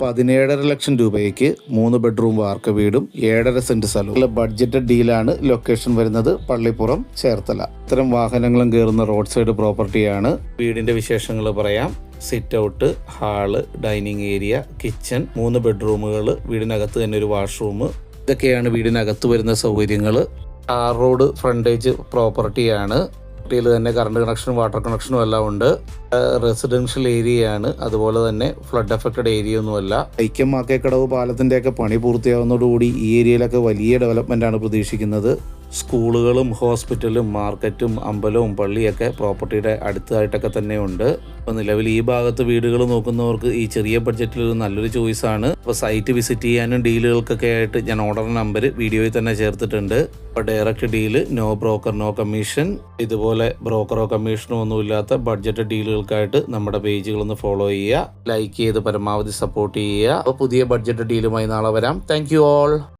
പതിനേഴര ലക്ഷം രൂപയ്ക്ക് മൂന്ന് ബെഡ്റൂം വാർക്ക വീടും ഏഴര സെന്റ് സ്ഥലവും. ബഡ്ജറ്റഡ് ഡീലാണ് ലൊക്കേഷൻ വരുന്നത് പള്ളിപ്പുറം ചേർത്തല. ഇത്തരം വാഹനങ്ങളും കയറുന്ന റോഡ് സൈഡ് പ്രോപ്പർട്ടിയാണ് വീടിന്റെ വിശേഷങ്ങൾ പറയാം. Sit out hall dining area kitchen മൂന്ന് ബെഡ്റൂമുകൾ വീടിനകത്ത് തന്നെ ഒരു വാഷ്റൂം ഇതൊക്കെയാണ് വീടിനകത്ത് വരുന്ന സൗകര്യങ്ങൾ ആർ റോഡ് ഫ്രണ്ടേജ് പ്രോപ്പർട്ടിയാണ് പ്രോപ്പർട്ടിയിൽ തന്നെ കറണ്ട് കണക്ഷനും വാട്ടർ കണക്ഷനും എല്ലാം ഉണ്ട്. റെസിഡൻഷ്യൽ ഏരിയയാണ് അതുപോലെ തന്നെ ഫ്ലഡ് എഫക്റ്റഡ് ഏരിയ ഒന്നുമല്ല ഐക്യം മാക്കേക്കടവ് പാലത്തിന്റെ ഒക്കെ പണി പൂർത്തിയാവുന്നതോടുകൂടി ഈ ഏരിയയിലൊക്കെ വലിയ ഡെവലപ്മെന്റ് ആണ് പ്രതീക്ഷിക്കുന്നത്. സ്കൂളുകളും ഹോസ്പിറ്റലും മാർക്കറ്റും അമ്പലവും പള്ളിയൊക്കെ പ്രോപ്പർട്ടിയുടെ അടുത്തായിട്ടൊക്കെ തന്നെയുണ്ട്. അപ്പോൾ നിലവിൽ ഈ ഭാഗത്ത് വീടുകൾ നോക്കുന്നവർക്ക് ഈ ചെറിയ ബഡ്ജറ്റിൽ ഒരു നല്ലൊരു ചോയ്സാണ് അപ്പോൾ സൈറ്റ് വിസിറ്റ് ചെയ്യാനും ഡീലുകൾക്കൊക്കെ ആയിട്ട് ഞാൻ ഓർഡർ നമ്പർ വീഡിയോയിൽ തന്നെ ചേർത്തിട്ടുണ്ട്. അപ്പോൾ direct deal no broker no commission ഇതുപോലെ ബ്രോക്കറോ കമ്മീഷനോ ഒന്നുമില്ലാത്ത ബഡ്ജറ്റ് ഡീലുകൾക്കായിട്ട് നമ്മുടെ പേജുകളൊന്ന് ഫോളോ ചെയ്യുക. ലൈക്ക് ചെയ്ത് പരമാവധി സപ്പോർട്ട് ചെയ്യുക. അപ്പോൾ പുതിയ ബഡ്ജറ്റ് ഡീലുമായി നാളെ വരാം. Thank you all